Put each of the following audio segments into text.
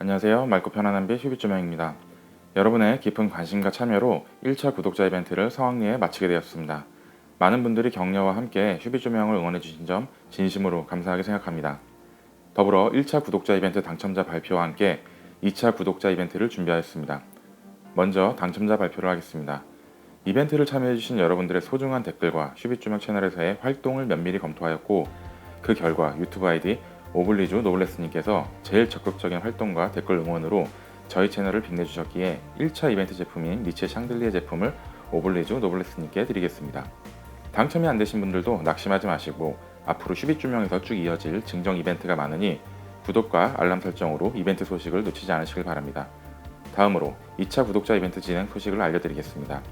안녕하세요. 맑고 편안한 빛 휴비조명입니다. 여러분의 깊은 관심과 참여로 1차 구독자 이벤트를 성황리에 마치게 되었습니다. 많은 분들이 격려와 함께 휴비조명을 응원해주신 점 진심으로 감사하게 생각합니다. 더불어 1차 구독자 이벤트 당첨자 발표와 함께 2차 구독자 이벤트를 준비하였습니다. 먼저 당첨자 발표를 하겠습니다. 이벤트를 참여해주신 여러분들의 소중한 댓글과 휴비조명 채널에서의 활동을 면밀히 검토하였고 그 결과 유튜브 아이디 오블리주 노블레스님께서 제일 적극적인 활동과 댓글 응원으로 저희 채널을 빛내주셨기에 1차 이벤트 제품인 니체 샹들리에 제품을 오블리주 노블레스님께 드리겠습니다. 당첨이 안 되신 분들도 낙심하지 마시고 앞으로 휴비조명에서 쭉 이어질 증정 이벤트가 많으니 구독과 알람 설정으로 이벤트 소식을 놓치지 않으시길 바랍니다. 다음으로 2차 구독자 이벤트 진행 소식을 알려드리겠습니다.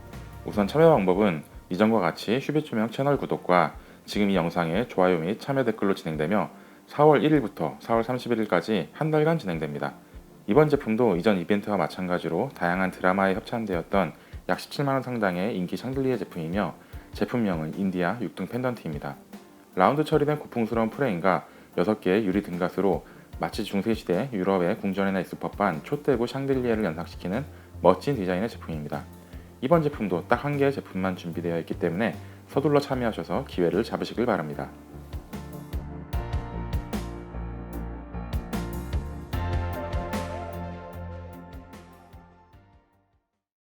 우선 참여 방법은 이전과 같이 휴비조명 채널 구독과 지금 이 영상의 좋아요 및 참여 댓글로 진행되며 4월 1일부터 4월 31일까지 한 달간 진행됩니다. 이번 제품도 이전 이벤트와 마찬가지로 다양한 드라마에 협찬되었던 약 17만원 상당의 인기 샹들리에 제품이며 제품명은 인디아 6등 펜던트입니다. 라운드 처리된 고풍스러운 프레임과 6개의 유리 등갓으로 마치 중세시대 유럽의 궁전에나 있을 법한 촛대고 샹들리에를 연상시키는 멋진 디자인의 제품입니다. 이번 제품도 딱 한 개의 제품만 준비되어 있기 때문에 서둘러 참여하셔서 기회를 잡으시길 바랍니다.